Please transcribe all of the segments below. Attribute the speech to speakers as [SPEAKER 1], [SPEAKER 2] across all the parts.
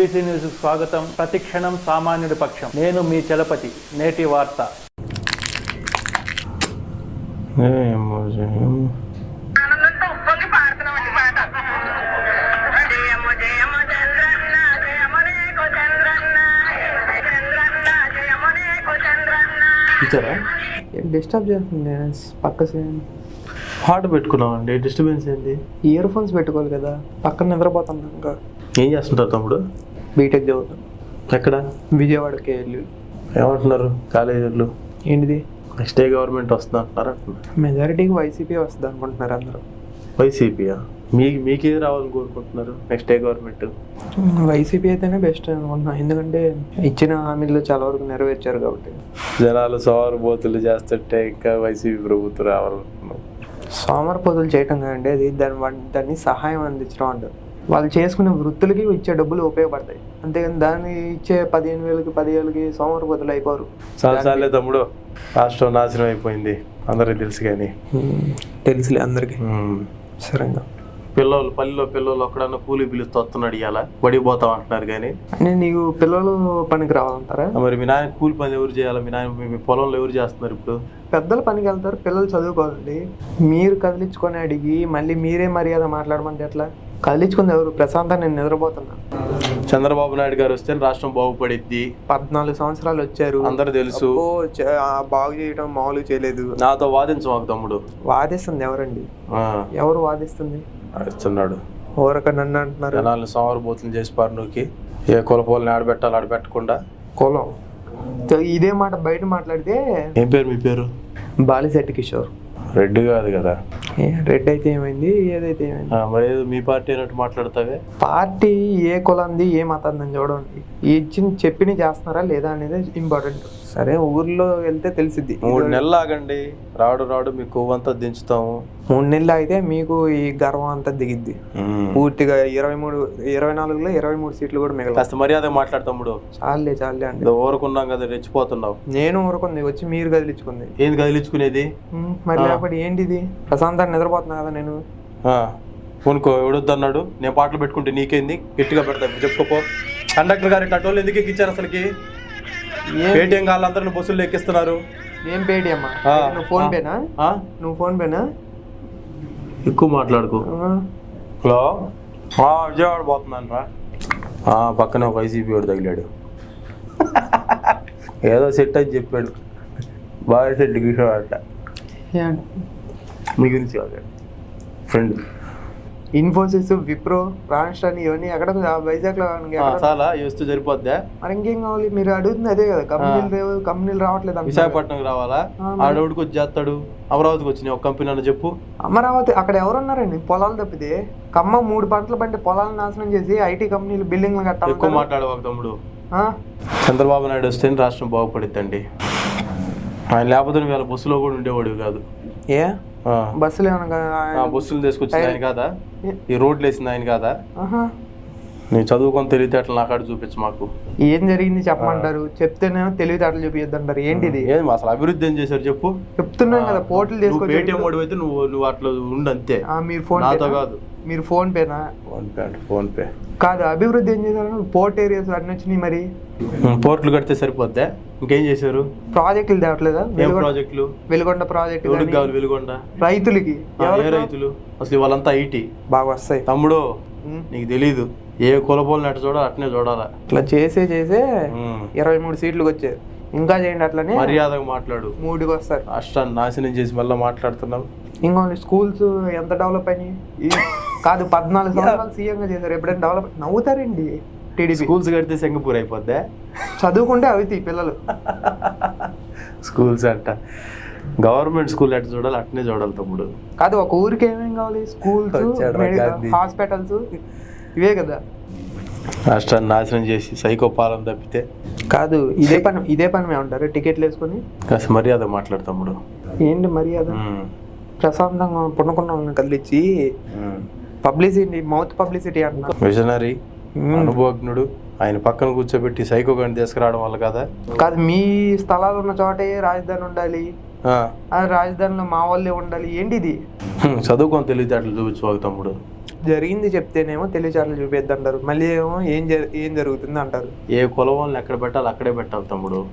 [SPEAKER 1] KVC news స్వాగతం. ప్రతిక్షణం సామాన్యుడి పక్షం. నేను మీ చలపతి. నేటి వార్త.
[SPEAKER 2] ఇచ్చారా
[SPEAKER 3] డిస్టర్బ్ చేస్తుంది? పక్క
[SPEAKER 2] పాట పెట్టుకున్నామండి. డిస్టర్బెన్స్ ఏంది?
[SPEAKER 3] ఇయర్ ఫోన్స్ పెట్టుకోవాలి కదా. పక్కన నిద్రపోతున్నా ఇంకా.
[SPEAKER 2] ఏం చేస్తుంటారు తమ్ముడు?
[SPEAKER 3] బీటెక్ చదువుతాను
[SPEAKER 2] ఎక్కడ?
[SPEAKER 3] విజయవాడకి వెళ్ళి.
[SPEAKER 2] ఏమంటున్నారు? కాలేజీలు.
[SPEAKER 3] ఏంటిది?
[SPEAKER 2] నెక్స్ట్ డే గవర్నమెంట్ వస్తుంది అంటున్నారు అంటున్నారు
[SPEAKER 3] మెజారిటీకి వైసీపీ వస్తుంది అనుకుంటున్నారు అందరూ.
[SPEAKER 2] వైసీపీయా మీ మీకేది రావాలని కోరుకుంటున్నారు నెక్స్ట్ డే గవర్నమెంట్?
[SPEAKER 3] వైసీపీ అయితేనే బెస్ట్ అనుకుంటున్నా. ఎందుకంటే ఇచ్చిన హామీలు చాలా వరకు నెరవేర్చారు కాబట్టి.
[SPEAKER 2] జనాలు సోమరబోతులు చేస్తుంటే ఇంకా వైసీపీ ప్రభుత్వం రావాలనుకున్నాం
[SPEAKER 3] సోమరపోతులు చేయటం కాదండి అది దాని దాన్ని సహాయం అందించడం అంటారు. వాళ్ళు చేసుకునే వృత్తులకి ఇచ్చే డబ్బులు ఉపయోగపడతాయి. అంతేగాని దాన్ని ఇచ్చే పదిహేను వేలకి పదివేలకి సోమరపోతులు అయిపోరు.
[SPEAKER 2] చాలా సార్లే తమ్ముడు రాష్ట్రం నాశనం అయిపోయింది. అందరికి తెలుసు కానీ.
[SPEAKER 3] తెలుసులే అందరికి. సరేగా.
[SPEAKER 2] పిల్లలు పల్లెలో పిల్లలు ఒక్కడన్నా కూలి పిలుస్తూ వస్తున్నాడు ఇవాళ పడిపోతాం అంటున్నారు కానీ.
[SPEAKER 3] అంటే నీకు పిల్లలు పనికి రావాలంటారా?
[SPEAKER 2] మరి మీ నాయన కూలి పని ఎవరు చేయాలి? మీ నాయన మీ- మీ పొలంలో ఎవరు చేస్తున్నారు ఇప్పుడు?
[SPEAKER 3] పెద్దలు పనికి వెళ్తారు పిల్లలు చదువుకోవాలండి. మీరు కదిలించుకొని అడిగి మళ్ళీ మీరే మర్యాద మాట్లాడమంటే ఎట్లా? కదిలించుకుంది ఎవరు? ప్రశాంతంగా నేను నిద్రపోతున్నా.
[SPEAKER 2] చంద్రబాబు నాయుడు గారు వస్తే రాష్ట్రం బాగుపడిద్ది.
[SPEAKER 3] పద్నాలుగు సంవత్సరాలు వచ్చారు.
[SPEAKER 2] అందరూ తెలుసు.
[SPEAKER 3] అబ్బో, చ- ఆ, బాగు చేయడం మామూలు చేయలేదు.
[SPEAKER 2] నాతో వాదించమాకు తమ్ముడు.
[SPEAKER 3] వాదిస్తుంది ఎవరండి?
[SPEAKER 2] ఆ,
[SPEAKER 3] ఎవరు వాదిస్తుంది?
[SPEAKER 2] ఇస్తున్నాడు
[SPEAKER 3] ఊరక నన్ను అంటున్నారు.
[SPEAKER 2] జనాలను సోమరబోతులు చేసి పారునూకి. ఏ కులపోలని ఆడబెట్టాలి ఆడబెట్టకుండా.
[SPEAKER 3] కులం. తో- ఇదే మాట బయట మాట్లాడితే
[SPEAKER 2] ఏం పేరు మీ పేరు?
[SPEAKER 3] బాలిశెట్టి కిషోర్.
[SPEAKER 2] రెడ్డి కాదు కదా.
[SPEAKER 3] రెడ్ అయితే ఏమైంది? ఏదైతే ఏమైంది?
[SPEAKER 2] మరి మీ పార్టీ అన్నట్టు మాట్లాడతావే?
[SPEAKER 3] పార్టీ ఏ కులంది ఏ మతంది చూడండి. ఇచ్చిన చెప్పిన చేస్తున్నారా లేదా అనేది ఇంపార్టెంట్ సరే ఊర్లో వెళ్తే తెలిసిద్ది.
[SPEAKER 2] మూడు నెలలు ఆగండి రాడు రాడు మీ కొవ్వంతా దించుతాము.
[SPEAKER 3] మూడు నెలలు అయితే మీకు ఈ గర్వం అంతా దిగిద్ది. పూర్తిగా ఇరవై మూడు ఇరవై నాలుగులో ఇరవై మూడు సీట్లు కూడా మిగల
[SPEAKER 2] కాస్త మర్యాద మాట్లాడు తమ్ముడు.
[SPEAKER 3] చాలే చాలే అండి.
[SPEAKER 2] ఊరుకున్నాం కదా రెచ్చిపోతున్నావు.
[SPEAKER 3] నేను ఊరుకుంది వచ్చి మీరు కదిలించుకుంది.
[SPEAKER 2] ఏంది కదిలించుకునేది?
[SPEAKER 3] మరి లేకపోతే ఏంటిది? ప్రశాంతాన్ని నిద్రపోతున్నా కదా నేను.
[SPEAKER 2] ఆ, పూనుకో ఎవడొద్దు అన్నాడు నేను పాటలు పెట్టుకుంటే నీకేంది? గట్టిగా పెడతా ఇప్పుడు చెప్పుకోపో. కండక్టర్ గారి టటోలు ఎందుకు ఎక్కించారు అసలుకి?
[SPEAKER 3] ఏం
[SPEAKER 2] పేటీఎం వాళ్ళందరిని బస్సుల్లో ఎక్కిస్తున్నారు.
[SPEAKER 3] ఏం పేటిఎం నువ్వు ఫోన్. పేనా? నువ్వు ఫోన్ పేనా?
[SPEAKER 2] ఎక్కువ మాట్లాడుకో. హలో? ఆ, విజయవాడ పోతున్నాను రా. ఆ, పక్కన ఒక వైసీపీ వాడు తగిలాడు. ఏదో సెట్ అని చెప్పాడు. బాగా సెట్
[SPEAKER 3] ఏం?
[SPEAKER 2] మీ గురించి ఫ్రెండ్.
[SPEAKER 3] ఇన్ఫోసిస్ విప్రో రాన్స్టాన్ ఇవన్నీ ఎక్కడ వైజాగ్లో
[SPEAKER 2] చాలా వస్తే సరిపోద్దా?
[SPEAKER 3] మరి ఇంకేం కావాలి? మీరు అడుగుతుంది అదే కదా. కంపెనీలు లేవు కంపెనీలు రావట్లేదు.
[SPEAKER 2] విశాఖపట్నం రావాలా? ఆడవుడికి వచ్చి చేస్తాడు? అమరావతికి వచ్చినాయి ఒక కంపెనీ అని చెప్పు.
[SPEAKER 3] అమరావతి అక్కడ ఎవరున్నారండి? పొలాలు తప్పితే? ఖమ్మం మూడు పంటలు పండి పొలాలను నాశనం చేసి ఐటీ కంపెనీలు బిల్డింగ్లు
[SPEAKER 2] ఎక్కువ
[SPEAKER 3] కట్టాలి
[SPEAKER 2] మాట్లాడవాక తమ్ముడు చంద్రబాబు నాయుడు వస్తే రాష్ట్రం బాగుపడిద్దండి. ఆయన లేకపోతే వీళ్ళ బస్సులో కూడా ఉండేవాడు కాదు.
[SPEAKER 3] ఏ. బస్సులు ఏమన్నా
[SPEAKER 2] బస్సులు తీసుకొచ్చింది ఆయన కాదా? ఈ రోడ్లు వేసింది ఆయన కాదా. నేను చదువుకొని తెలివితేటలు నాకాడు చూపించు మాకు.
[SPEAKER 3] ఏం జరిగింది చెప్పమంటారు? చెప్తేనేమో తెలివితేటలు చూపియద్దు అంటారు ఏంటిది
[SPEAKER 2] ఏం అసలు అభివృద్ధి ఏం చేశారు చెప్పు?
[SPEAKER 3] చెప్తున్నాం కదా పోర్టులు
[SPEAKER 2] నువ్వు
[SPEAKER 3] తీసుకొచ్చి
[SPEAKER 2] పేటిఎం అయితే నువ్వు నువ్వు అట్లా ఉండు అంతే.
[SPEAKER 3] ఆ, మీరు ఫోన్
[SPEAKER 2] నాతో? కాదు.
[SPEAKER 3] మీరు ఫోన్ పేనా?
[SPEAKER 2] ఫోన్ పే అంటే ఫోన్ పే.
[SPEAKER 3] కాదు అభివృద్ధి ఏం చేశారు? పోర్ట్ ఏరియాస్ అన్ని వచ్చినాయి మరి.
[SPEAKER 2] పోర్ట్లు కడితే సరిపోద్దా? ఇంకేం చేశారు?
[SPEAKER 3] ప్రాజెక్టులు తేవట్లేదా?
[SPEAKER 2] ప్రాజెక్టులు?
[SPEAKER 3] వెలుగొండ ప్రాజెక్టు
[SPEAKER 2] కావాలి వెలుగొండ?
[SPEAKER 3] రైతులకి.
[SPEAKER 2] ఏ రైతులు? అసలు వాళ్ళంతా ఐటీ.
[SPEAKER 3] బాగా వస్తాయి.
[SPEAKER 2] తమ్ముడు. నీకు తెలీదు. ఏ కులపోలని అట్ట చూడాలి అట్నే చూడాలా?
[SPEAKER 3] ఇట్లా చేసే చేసే. ఇరవై మూడు సీట్లకు వచ్చాయి ఇంకా చేయండి అట్లనే.
[SPEAKER 2] మర్యాదగా మాట్లాడు.
[SPEAKER 3] మూడుకి వస్తారు
[SPEAKER 2] రాష్ట్రాన్ని నాశనం చేసి మళ్ళీ మాట్లాడుతున్నావు.
[SPEAKER 3] ఇంకా స్కూల్స్ ఎంత డెవలప్ అయినాయి? కాదు పద్నాలుగు సంవత్సరాలు సీఎంగా చేశారు. ఎప్పుడైనా డెవలప్ నవ్వుతారండి టీడీపీ.
[SPEAKER 2] స్కూల్స్ కడితే సింగపూర్ అయిపోద్దా?
[SPEAKER 3] చదువుకుంటే అవితి పిల్లలు.
[SPEAKER 2] స్కూల్స్ అంట. గవర్నమెంట్ స్కూల్ ఎట్ట చూడాలి అట్నే చూడాలి తమ్ముడు.
[SPEAKER 3] కాదు ఒక ఊరికి ఏమేం కావాలి? స్కూల్స్. హాస్పిటల్స్ ఇవే కదా.
[SPEAKER 2] రాష్ట్రాన్ని నాశనం చేసి సైకో పాలన తప్పితే.
[SPEAKER 3] కాదు ఇదే పని ఇదే పని మేము ఉంటారు టికెట్లు వేసుకొని?
[SPEAKER 2] కాస్త మర్యాద మాట్లాడు తమ్ముడు.
[SPEAKER 3] ఏంటి మర్యాద. ప్రశాంతంగా కదిలిచ్చి
[SPEAKER 2] ఉమ్.
[SPEAKER 3] పబ్లిసిటీ మౌత్ పబ్లిసిటీ అంటున్నారు
[SPEAKER 2] విజనరీ. అనుభవజ్ఞుడు ఆయన పక్కన కూర్చోబెట్టి సైకో గని తీసుకురావడం వల్ల కదా?
[SPEAKER 3] కాదు మీ స్థలాలు ఉన్న చోటే రాజధాని ఉండాలి. రాజధానిలో మా వాళ్ళే ఉండాలి. ఏంటి ఇది
[SPEAKER 2] హ్మ్, చదువుకొని తెలివితేటలు చూపించుకోక తమ్ముడు.
[SPEAKER 3] జరిగింది చెప్తేనేమో తెలివిచాట్లు చూపిద్ది అంటారు మళ్ళీ ఏమో ఏం ఏం జరుగుతుంది అంటారు.
[SPEAKER 2] ఏ కులం వాళ్ళని ఎక్కడ పెట్టాలి అక్కడే పెట్టాలి తమ్ముడు.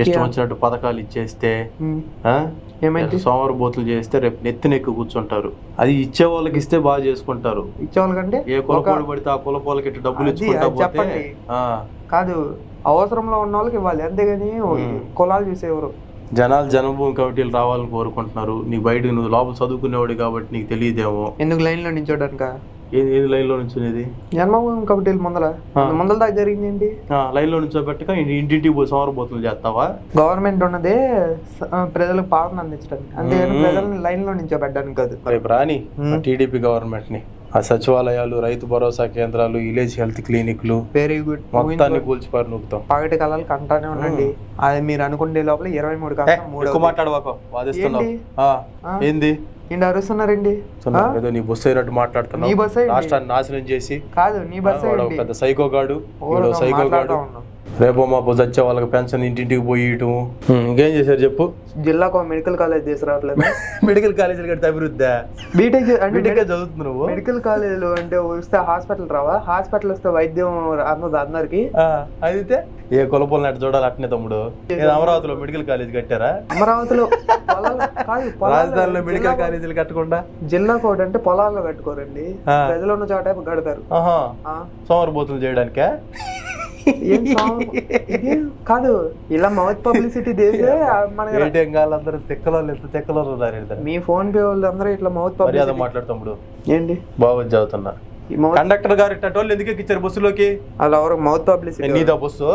[SPEAKER 2] ఇష్టం వచ్చినట్టు పథకాలు ఇచ్చేస్తే?
[SPEAKER 3] ఏమైంది?
[SPEAKER 2] సోమవారం బోతులు చేస్తే రేపు నెత్తినెక్కి కూర్చుంటారు. అది ఇచ్చే వాళ్ళకి ఇస్తే బాగా చేసుకుంటారు.
[SPEAKER 3] ఇచ్చేవాళ్ళకంటే
[SPEAKER 2] ఏ కుల
[SPEAKER 3] ఒక-
[SPEAKER 2] పోటీ పడితే ఆ కుల పోలకి ఇట్టు డబ్బులు ఇచ్చుకుంటా
[SPEAKER 3] చెప్పండి. కాదు అవసరంలో ఉన్న వాళ్ళకి ఇవ్వాలి. అంతేగాని కులాలు చూసేవారు.
[SPEAKER 2] జనాలు జనభూమి కమిటీలు రావాలని కోరుకుంటున్నారు. నీకు బయట నువ్వు లోపల చదువుకునేవాడు కాబట్టి నీకు తెలియదేమో.
[SPEAKER 3] ఎందుకు లైన్లో నించోడానిక
[SPEAKER 2] ఏది ఏది లైన్లో నుంచునేది?
[SPEAKER 3] జన్మభూమి కమిటీలు ముందల?
[SPEAKER 2] ఆ.
[SPEAKER 3] ముందల దాకా జరిగింది ఏంటి?
[SPEAKER 2] లైన్లో నుంచోబెట్టక ఇంటి- ఇంటింటికి పోయి సోమవారం బోతులు చేస్తావా?
[SPEAKER 3] గవర్నమెంట్ ఉన్నదే ప్రజలకు పాలన అందించడానికి. అంతేగాని ప్రజల్ని లైన్లో నించోబెట్టడానికి కాదు.
[SPEAKER 2] రేపు రాని టీడీపీ గవర్నమెంట్ని. ఆ సచివాలయాలు రైతు భరోసా కేంద్రాలు విలేజ్ హెల్త్ క్లినిక్లు
[SPEAKER 3] వెరీ గుడ్
[SPEAKER 2] మొత్తాన్ని కూల్చిపారు నూపుతాం
[SPEAKER 3] పగటి కళలు కంటానే ఉండండి. అది మీరు అనుకునే లోపల ఇరవై మూడు
[SPEAKER 2] ఎక్కువ మాట్లాడవాకో వాదిస్తున్నావు? ఏంది?
[SPEAKER 3] ఏంటి అరుస్తున్నారండి?
[SPEAKER 2] ఏదో నీ బస్సు అయినట్టు
[SPEAKER 3] నీ
[SPEAKER 2] మాట్లాడుతున్నావు
[SPEAKER 3] బస్సు?
[SPEAKER 2] రాష్ట్రాన్ని నాశనం చేసి
[SPEAKER 3] కాదు నీ బస్
[SPEAKER 2] వాడు ఒక పెద్ద సైకో గాడు సైకో గాడు. రేపు మా బొజ్జ వచ్చే వాళ్ళకి పెన్షన్ ఇంటింటికి పోయి ఇయటం ఇంకేం చేశారు చెప్పు?
[SPEAKER 3] జిల్లాకు మెడికల్ కాలేజ్ తీసుకురావట్లేదు
[SPEAKER 2] మెడికల్ కాలేజీలు కడితే అభివృద్ధి
[SPEAKER 3] బీటెక్ అంటే
[SPEAKER 2] బీటెక్ చదువుతున్నావు? నువ్వు
[SPEAKER 3] మెడికల్ కాలేజీలు అంటే వస్తే హాస్పిటల్ రావా? హాస్పిటల్ వస్తే వైద్యం అందదు అందరికి?
[SPEAKER 2] ఆ, అయితే ఏ కులపోలను అట్ట చూడాలి అట్నే తమ్ముడు. నేను అమరావతిలో మెడికల్ కాలేజ్ కట్టారా?
[SPEAKER 3] అమరావతిలో పొలాలు కాదు పొలాలు
[SPEAKER 2] రాజధానిలో మెడికల్
[SPEAKER 3] జిల్లా-
[SPEAKER 2] కాలేజీలు కట్టకుండా?
[SPEAKER 3] జిల్లాకు ఒకటి అంటే పొలాల్లో కట్టుకోరండి. ప్రజలు ఉన్న చోట కడతారు.
[SPEAKER 2] సోమరబోతులు చేయడానికే?
[SPEAKER 3] కాదు ఇలా మౌత్ పబ్లిసిటీ చేస్తే మన
[SPEAKER 2] తెక్కలో ఎంత తెక్కలో ఉన్నారు ఈడ.
[SPEAKER 3] మీ ఫోన్ పే వాళ్ళు అందరూ ఇట్లా మౌత్ పబ్లిసిటీ
[SPEAKER 2] మాట్లాడు తమ్ముడు.
[SPEAKER 3] ఏంటి?
[SPEAKER 2] బాగా చదువుతున్నా. కండక్టర్ గారు ఇట్ట వాళ్ళు ఎందుకు ఎక్కిచ్చారు బస్సులోకి?
[SPEAKER 3] అలా ఎవరు? మౌత్ పబ్లిసిటీ
[SPEAKER 2] నీదా బస్సు.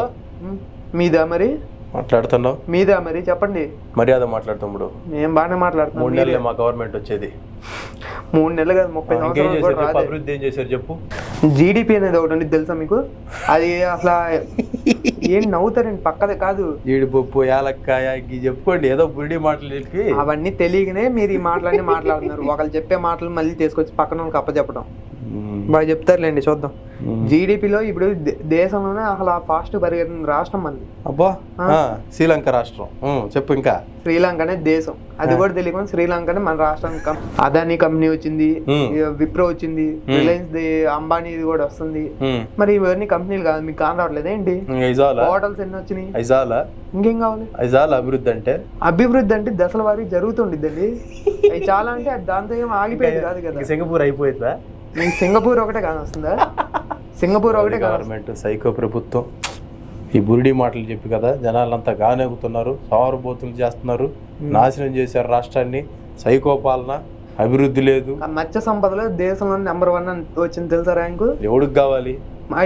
[SPEAKER 3] మీదా మరి?
[SPEAKER 2] మాట్లాడుతున్నావు?
[SPEAKER 3] మీదా మరి చెప్పండి.
[SPEAKER 2] మర్యాద మాట్లాడు తమ్ముడు
[SPEAKER 3] మేము బాగానే మాట్లాడుతున్నాం
[SPEAKER 2] మూడు నెలలే మా గవర్నమెంట్ వచ్చేది.
[SPEAKER 3] మూడు నెలలు కాదు ముప్పై సంవత్సరాలు
[SPEAKER 2] అభివృద్ధి ఏం చేశారు చెప్పు?
[SPEAKER 3] జీడిపి అనేది ఒకటి ఉంది తెలుసా మీకు? అది అసలు ఏం నవ్వుతారండి పక్కదే కాదు.
[SPEAKER 2] జీడిపప్పు యాలక్కాయ చెప్పుకోండి ఏదో బురిడి మాటలు చెప్పి.
[SPEAKER 3] అవన్నీ తెలియకనే మీరు ఈ మాటలన్నీ మాట్లాడుతున్నారు. ఒకళ్ళు చెప్పే మాటలు మళ్ళీ తీసుకొచ్చి పక్కన వాళ్ళకి అప్పచెప్పడం. బాగా చెప్తారులేండి చూద్దాం. జీడిపిలో ఇప్పుడు దేశంలోనే అసలు ఫాస్ట్ పరిగెత్తిన రాష్ట్రం మంది
[SPEAKER 2] అబ్బా. శ్రీలంక రాష్ట్రం. చెప్పు ఇంకా.
[SPEAKER 3] శ్రీలంక అనే దేశం. అది కూడా తెలియకుండా శ్రీలంకనే మన రాష్ట్రానికి కం- అదానీ కంపెనీ వచ్చింది విప్రో వచ్చింది రిలయన్స్ ది అంబానీ ఇది కూడా వస్తుంది. మరి ఇవన్నీ కంపెనీలు కాదు మీకు కాని రావట్లేదు ఏంటి? హోటల్స్ ఎన్ని వచ్చినాయి? ఇంకేం కావాలి?
[SPEAKER 2] ఐజాల అభివృద్ధి అంటే?
[SPEAKER 3] అభివృద్ధి అంటే దశల వారీ జరుగుతుండిద్దండి. అవి చాలా అంటే దాంతో ఏం ఆగిపోయేది కాదు కదా.
[SPEAKER 2] సింగపూర్ అయిపోయిందా?
[SPEAKER 3] మీకు సింగపూర్ ఒకటే కాని వస్తుందా? సింగపూర్ ఒకటే కాదు.
[SPEAKER 2] గవర్నమెంట్ సైకో ప్రభుత్వం. ఈ బురిడి మాటలు చెప్పి కదా జనాలంతా గానెగుతున్నారు సావరబోతులు చేస్తున్నారు నాశనం చేశారు రాష్ట్రాన్ని సైకో పాలన అభివృద్ధి లేదు.
[SPEAKER 3] మత్స్య సంపదలో దేశంలో నెంబర్ వన్ వచ్చింది తెలుసా ర్యాంకు?
[SPEAKER 2] ఎవడికి కావాలి?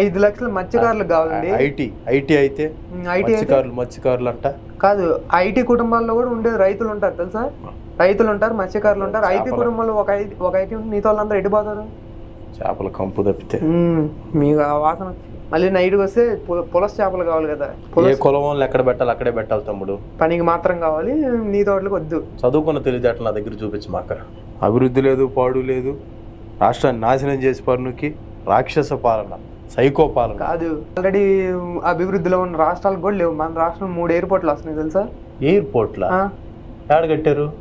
[SPEAKER 3] ఐదు లక్షల మత్స్యకారులకు కావాలండి.
[SPEAKER 2] ఐటీ ఐటీ అయితే మత్స్యకారులు మత్స్యకారులు అంట
[SPEAKER 3] కాదు ఐటీ కుటుంబాల్లో కూడా ఉండే రైతులు ఉంటారు తెలుసా? రైతులు ఉంటారు మత్స్యకారులు ఉంటారు. ఐటీ కుటుంబంలో ఒక ఐటీ ఒక ఐటీ మిగతా వాళ్ళందరూ ఎడిపోతారు
[SPEAKER 2] చేపల కంపు తప్పితే.
[SPEAKER 3] మీకు ఆ వాసన. మళ్ళీ నైట్కి వస్తే పులస చేపలు కావాలి కదా.
[SPEAKER 2] ఏ కులం ఎక్కడ పెట్టాలి అక్కడే పెట్టాలి తమ్ముడు.
[SPEAKER 3] పనికి మాత్రం కావాలి నీ తోటలకు వద్దు.
[SPEAKER 2] చదువుకున్న తెలివితేటలు నా దగ్గర చూపించి మాక అభివృద్ధి లేదు పాడు లేదు. రాష్ట్రాన్ని నాశనం చేసి పన్నుకి రాక్షస పాలన సైకో పాలన.
[SPEAKER 3] కాదు. ఆల్రెడీ అభివృద్ధిలో ఉన్న రాష్ట్రాలకు కూడా లేవు. మన రాష్ట్రం మూడు ఎయిర్పోర్ట్లు వస్తున్నాయి తెలుసా?
[SPEAKER 2] ఎయిర్పోర్ట్లా
[SPEAKER 3] ఆ?
[SPEAKER 2] ఏడ కట్టారు?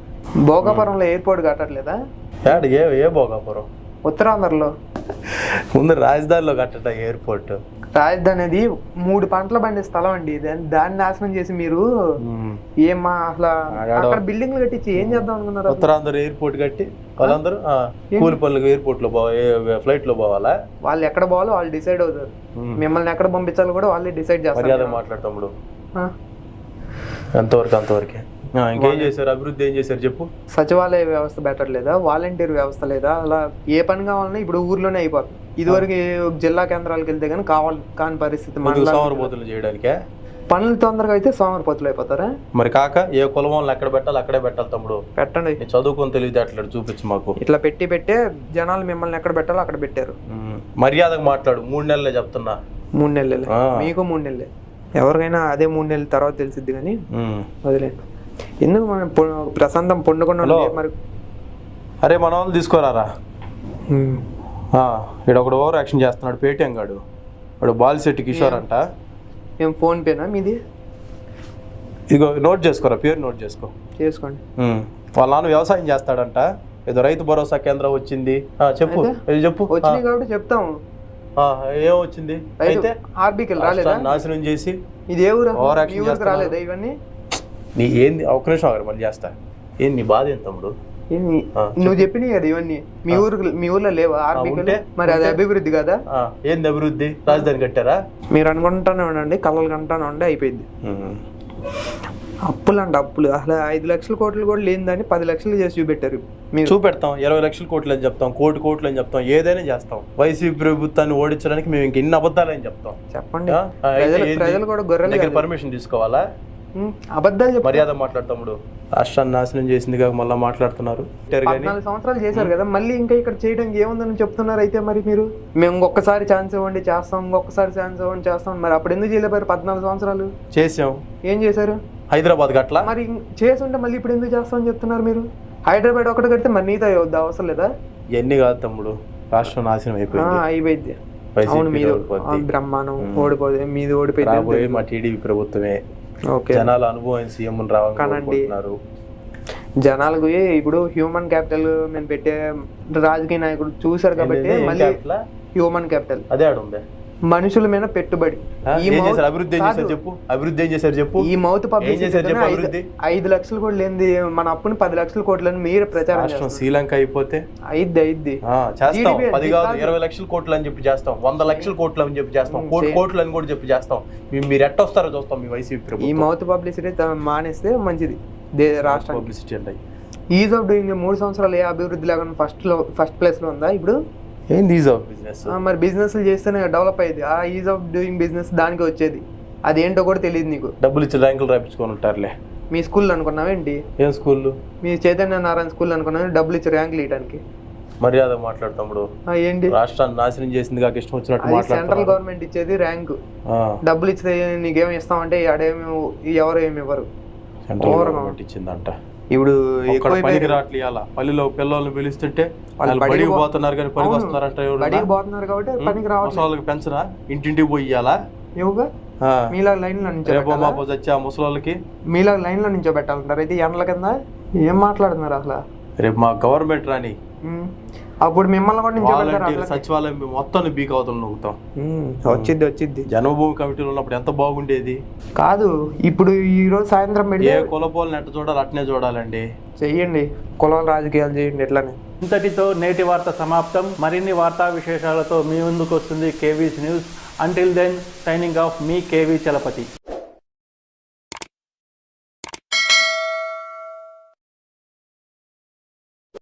[SPEAKER 3] భోగాపురంలో ఎయిర్పోర్ట్ కట్టట్లేదా?
[SPEAKER 2] ఏడ ఏ ఏ భోగాపురం?
[SPEAKER 3] ఉత్తరాంధ్రలో.
[SPEAKER 2] ముందు రాజధానిలో కట్టట ఎయిర్పోర్ట్.
[SPEAKER 3] రాజధాని అనేది మూడు పంటలు పండే స్థలం అండి. దాన్ని నాశనం చేసి మీరు ఏమా అసలు. అక్కడ బిల్డింగ్లు కట్టించి ఏం చేద్దాం అనుకున్నారు?
[SPEAKER 2] ఉత్తరాంధ్ర ఎయిర్పోర్ట్ కట్టి వాళ్ళందరూ కూలి పనులకు ఎయిర్పోర్ట్లో ఫ్లైట్లో పోవాలా?
[SPEAKER 3] వాళ్ళు ఎక్కడ పోవాలో వాళ్ళు డిసైడ్ అవుతారు. మిమ్మల్ని ఎక్కడ పంపించాలో కూడా వాళ్ళే డిసైడ్ చేస్తారు.
[SPEAKER 2] మాట్లాడు తమ్ముడు.
[SPEAKER 3] ఆ.
[SPEAKER 2] ఎంతవరకు అంతవరకే. ఆ, ఇంకేం చేశారు? అభివృద్ధి ఏం చేశారు? చెప్పు.
[SPEAKER 3] సచివాలయ వ్యవస్థ బెటర్ లేదా? వాలంటీర్ వ్యవస్థ లేదా? అలా ఏ పని కావాలన్నా ఇప్పుడు ఊర్లోనే అయిపోతుంది ఇదివరకు జిల్లా కేంద్రాలకు వెళ్తే కానీ కావాలి కాని పరిస్థితి
[SPEAKER 2] సోమరబోతులు చేయడానికే?
[SPEAKER 3] పనులు తొందరగా అయితే సోమరిపోతులు అయిపోతారా?
[SPEAKER 2] మరి కాక ఏ కులం వాళ్ళని ఎక్కడ పెట్టాలి అక్కడే పెట్టాలి తమ్ముడు.
[SPEAKER 3] పెట్టండి.
[SPEAKER 2] చదువుకొని తెలివితేటలు చూపించు మాకు.
[SPEAKER 3] ఇట్లా పెట్టి పెట్టే జనాలు మిమ్మల్ని ఎక్కడ పెట్టాలో అక్కడ పెట్టారు.
[SPEAKER 2] మర్యాదగా మాట్లాడు. మూడు నెలలే చెప్తున్నా.
[SPEAKER 3] మూడు నెలలే. మీకు మూడు నెలలే. ఎవరికైనా అదే మూడు నెలల తర్వాత తెలిసిద్ది కానీ
[SPEAKER 2] ఉమ్.
[SPEAKER 3] వదిలేండి ఎందుకు మనం ప్రశాంతం పండుకుండా. మరి?
[SPEAKER 2] అరే మన వాళ్ళు తీసుకోరారా. ఇక్కడ ఒకడు ఓవర్ యాక్షన్ చేస్తున్నాడు పేటిఎం గాడు. వాడు బాలిశెట్టి కిషోర్ అంట
[SPEAKER 3] ఏం ఫోన్ పేనా మీది?
[SPEAKER 2] ఇదిగో నోట్ చేసుకోరా పేరు నోట్ చేసుకో.
[SPEAKER 3] చేసుకోండి.
[SPEAKER 2] వాళ్ళ నాన్న వ్యవసాయం చేస్తాడంట. ఏదో రైతు భరోసా కేంద్రం వచ్చింది. చెప్పు. చెప్పు.
[SPEAKER 3] వచ్చినాయి కాబట్టి చెప్తాము
[SPEAKER 2] ఆ, ఆ, ఏం వచ్చింది?
[SPEAKER 3] రైతు
[SPEAKER 2] అయితే?
[SPEAKER 3] ఆర్బీకి రాలేదా?
[SPEAKER 2] నాశనం చేసి
[SPEAKER 3] ఇది ఏ ఊరు. రాలేదా ఇవన్నీ?
[SPEAKER 2] నీ ఏంది? ఒక నిమిషం ఆగరు మళ్ళీ చేస్తా. ఏంది నీ బాధ ఏంది తమ్ముడు?
[SPEAKER 3] ఏమి? నువ్వు చెప్పినాయి కదా ఇవన్నీ. మీ ఊరు మీ ఊర్లో లేవా?
[SPEAKER 2] ఉంటే?
[SPEAKER 3] మరి అది? అభివృద్ధి కదా?
[SPEAKER 2] ఆ, ఏంది అభివృద్ధి? రాజధాని కట్టారా?
[SPEAKER 3] మీరు అనుకుంటానే ఉండండి కళ్ళలు కంటానే ఉండి అయిపోయింది. అప్పులు అండి అప్పులు. అసలు ఐదు లక్షల కోట్లు కూడా లేనిదని పది లక్షలు చేసి చూపెట్టారు మీరు.
[SPEAKER 2] చూపెడతాం. ఇరవై లక్షల కోట్లు అని చెప్తాం కోటి కోట్లు అని చెప్తాం ఏదైనా చేస్తాం. వైసీపీ ప్రభుత్వాన్ని ఓడించడానికి మేము ఇంక ఇన్ని అబద్ధాలు అని చెప్తాం.
[SPEAKER 3] చెప్పండి.
[SPEAKER 2] ఆ, ఆ, అయితే
[SPEAKER 3] ప్రజలు
[SPEAKER 2] ఏంది?
[SPEAKER 3] ప్రజలు కూడా గొర్రెలు
[SPEAKER 2] దగ్గర
[SPEAKER 3] కాదు.
[SPEAKER 2] పర్మిషన్ తీసుకోవాలా?
[SPEAKER 3] అబద్ధాలు
[SPEAKER 2] మర్యాద మాట్లాడతాముడు రాష్ట్రాన్ని నాశనం చేసింది కాక మళ్ళీ మాట్లాడుతున్నారు.
[SPEAKER 3] పద్నాలుగు సంవత్సరాలు చేశారు కదా మళ్ళీ ఇంకా ఇక్కడ చేయడానికి ఏముందని చెప్తున్నారు అయితే మరి మీరు? మేము ఇంకొకసారి ఛాన్స్ ఇవ్వండి చేస్తాం ఇంకొకసారి ఛాన్స్ ఇవ్వండి చేస్తాం. మరి అప్పుడు ఎందుకు చేయలేపారు పద్నాలుగు సంవత్సరాలు?
[SPEAKER 2] చేసాం
[SPEAKER 3] ఏం చేశారు?
[SPEAKER 2] హైదరాబాద్ గట్లా
[SPEAKER 3] మరి చేసి ఉంటే మళ్ళీ ఇప్పుడు ఎందుకు చేస్తామని చెప్తున్నారు మీరు? హైదరాబాద్ ఒకటి కడితే మరి నీతో వద్దా అవసరం లేదా?
[SPEAKER 2] ఇవన్నీ కాదు తమ్ముడు. రాష్ట్రం నాశనం అయిపోయింది.
[SPEAKER 3] అయిపోయింది. బ్రహ్మాండం. ఓడిపోతే మీది ఓడిపోయింది.
[SPEAKER 2] మా టీడీపీ ప్రభుత్వమే. జనాల అనుభవం సీఎం. రావాలనుకుంటున్నారు
[SPEAKER 3] జనాలకు ఇప్పుడు హ్యూమన్ క్యాపిటల్ మేము పెట్టే రాజకీయ నాయకుడు చూశారు కాబట్టి మళ్ళీ? హ్యూమన్ క్యాపిటల్
[SPEAKER 2] అదే ఆడ ఉంది
[SPEAKER 3] మనుషుల మీద పెట్టుబడి.
[SPEAKER 2] ఏం చేశారు? అభివృద్ధి ఏం చేశారు. చెప్పు. అభివృద్ధి ఏం చేశారు చెప్పు.
[SPEAKER 3] ఈ మౌత్
[SPEAKER 2] ఏం చేశారు చెప్పు
[SPEAKER 3] పబ్లిసిటీ
[SPEAKER 2] అభివృద్ధి?
[SPEAKER 3] ఐదు లక్షలు కూడా లేనిది మన అప్పుని పది లక్షల కోట్లని మీరు ప్రచారం
[SPEAKER 2] రాష్ట్రం. శ్రీలంక అయిపోతే?
[SPEAKER 3] అయిద్ది
[SPEAKER 2] ఆ, చేస్తాం. పది కాదు. ఇరవై లక్షల కోట్లు అని చెప్పి చేస్తాం. వంద లక్షల కోట్లు అని చెప్పి చేస్తాం. కోటి. కోట్లు అని కూడా చెప్పి చేస్తాం. మీరు ఎట్టొస్తారో చూస్తాం మీ వైసీపీ
[SPEAKER 3] ఈ మౌత్ పబ్లిసిటీ మానేస్తే మంచిది. దే రాష్ట్రానికి.
[SPEAKER 2] పబ్లిసిటీ అంటే?
[SPEAKER 3] ఈజ్ ఆఫ్ డూయింగ్ మూడు సంవత్సరాలు ఏ అభివృద్ధి లేకుండా ఫస్ట్లో ఫస్ట్ ప్లేస్లో ఉందా ఇప్పుడు?
[SPEAKER 2] ఏంది ఈజ్ ఆఫ్ బిజినెస్
[SPEAKER 3] ఆ, మరి బిజినెస్ చేస్తేనే డెవలప్ అయ్యేది. ఆ ఈజ్ ఆఫ్ డూయింగ్ బిజినెస్ దానికి వచ్చేది. అదేంటో కూడా తెలియదు నీకు.
[SPEAKER 2] డబ్బులు ఇచ్చి ర్యాంకులు రాయించుకొని ఉంటారులే.
[SPEAKER 3] మీ స్కూల్ అనుకున్నావేంటి
[SPEAKER 2] ఏం స్కూళ్ళు?
[SPEAKER 3] మీ చైతన్య నారాయణ స్కూల్ అనుకున్నావు డబ్బులు ఇచ్చి ర్యాంకులు ఇవ్వడానికి
[SPEAKER 2] మర్యాద మాట్లాడతాముడు
[SPEAKER 3] ఆ, ఏంటి?
[SPEAKER 2] రాష్ట్రాన్ని నాశనం చేసింది కాక ఇష్టం వచ్చినట్టు
[SPEAKER 3] సెంట్రల్ గవర్నమెంట్ ఇచ్చేది ర్యాంకు.
[SPEAKER 2] ఆ,
[SPEAKER 3] డబ్బులు ఇస్తే నీకేమి ఇస్తామంటే ఆడేమి ఎవరు ఏమి ఇవ్వరు.
[SPEAKER 2] సెంట్రల్. గవర్నమెంట్ ఇచ్చిందంట.
[SPEAKER 3] ఇప్పుడు
[SPEAKER 2] పనికి ఇవాళ. పల్లెలో పిల్లల్ని పిలుస్తుంటే
[SPEAKER 3] వాళ్ళు బడికి
[SPEAKER 2] పోతున్నారు కానీ పనికి. వస్తున్నారంట
[SPEAKER 3] బడికి పోతున్నారు కాబట్టి పనికి
[SPEAKER 2] ముసలి పెంచరా ఇంటింటికి పోయి ఇయ్యాలా?
[SPEAKER 3] ఇవ్వగా. మీలా లైన్లో నుంచో
[SPEAKER 2] మాపో వచ్చి ముసలోళ్ళకి?
[SPEAKER 3] మీలా లైన్లో నుంచో పెట్టాలంటారు? అయితే ఎండల కింద? ఏం మాట్లాడుతున్నారు అసలు?
[SPEAKER 2] రేపు మా గవర్నమెంట్ రాని.
[SPEAKER 3] అప్పుడు మిమ్మల్ని కూడా
[SPEAKER 2] వాలంటీర్ సచివాలయం మేము మొత్తం బీక్ అవతలు నొక్కుతాం
[SPEAKER 3] వచ్చింది వచ్చింది
[SPEAKER 2] జన్మభూమి కమిటీలో ఉన్నప్పుడు ఎంత బాగుండేది?
[SPEAKER 3] కాదు ఇప్పుడు ఈ రోజు సాయంత్రం
[SPEAKER 2] ఏ
[SPEAKER 3] పెడితే
[SPEAKER 2] కులపోలని ఎట్ట చూడాలి అట్నే చూడాలండి.
[SPEAKER 3] చెయ్యండి కులాల రాజకీయాలు చేయండి ఎట్లనే
[SPEAKER 1] ఇంతటితో నేటి వార్త సమాప్తం. మరిన్ని వార్తా విశేషాలతో మీ ముందుకు వస్తుంది KV's news. Until then signing off మీ కేవీ చలపతి.